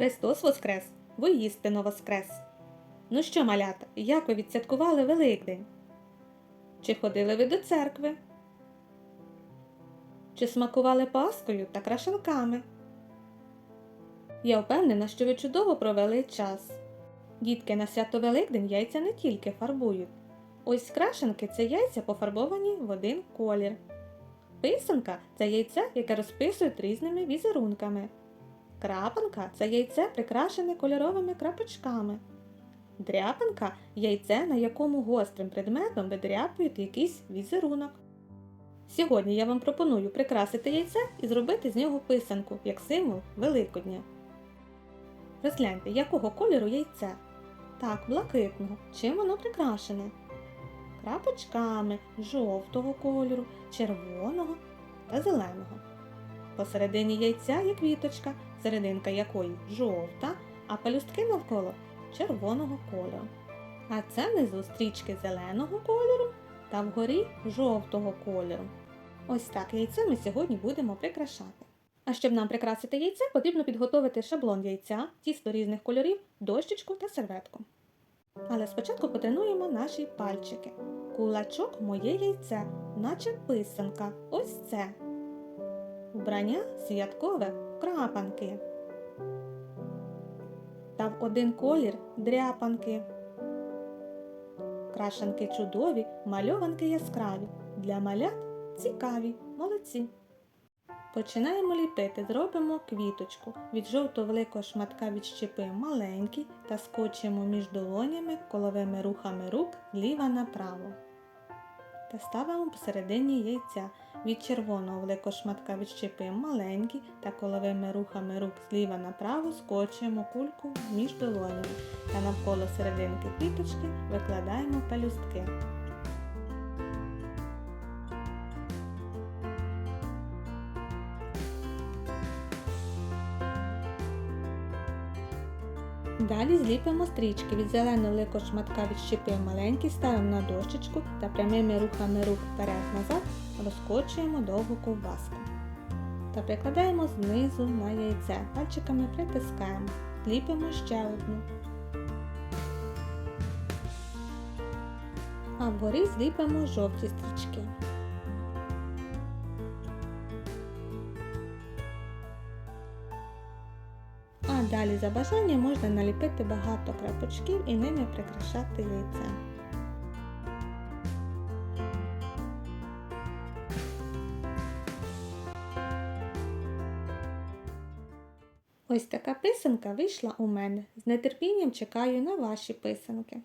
Христос Воскрес! Воістину Воскрес! Ну що, малята, як ви відсвяткували Великдень? Чи ходили ви до церкви? Чи смакували паскою та крашенками? Я впевнена, що ви чудово провели час. Дітки на свято Великдень яйця не тільки фарбують. Ось крашенки це яйця пофарбовані в один колір. Писанка це яйце, яке розписують різними візерунками. Крапанка це яйце, прикрашене кольоровими крапочками. Дряпанка яйце, на якому гострим предметом видряпують якийсь візерунок. Сьогодні я вам пропоную прикрасити яйце і зробити з нього писанку як символ Великодня. Розгляньте, якого кольору яйце? Так, блакитного. Чим воно прикрашене? Крапочками жовтого кольору, червоного та зеленого. Посередині яйця є квіточка, серединка якої жовта, а пелюстки навколо червоного кольору. А це внизу стрічки зеленого кольору та вгорі жовтого кольору. Ось так яйце ми сьогодні будемо прикрашати. А щоб нам прикрасити яйце, потрібно підготовити шаблон яйця, тісто різних кольорів, дощечку та серветку. Але спочатку потренуємо наші пальчики. Кулачок моє яйце, наче писанка. Ось це. Вбрання святкове крапанки. Та в один колір дряпанки. Крашанки чудові, мальованки яскраві. Для малят цікаві, молодці. Починаємо ліпити, зробимо квіточку. Від жовтого великого шматка відщепимо маленький та скочимо між долонями коловими рухами рук зліва направо. Та ставимо посередині яйця. Від червоного великошматка відщепимо маленький та коловими рухами рук зліва направо скочуємо кульку між долонями та навколо серединки квіточки викладаємо пелюстки. Далі зліпимо стрічки. Від зеленого великого шматка відщепимо маленький, ставимо на дощечку та прямими рухами рук вперед-назад розкочуємо довгу ковбаску. Та прикладаємо знизу на яйце. Пальчиками притискаємо. Зліпимо ще одну. А вгорі зліпимо жовті стрічки. Далі за бажанням можна наліпити багато крапочків і ними прикрашати яйце. Ось така писанка вийшла у мене. З нетерпінням чекаю на ваші писанки.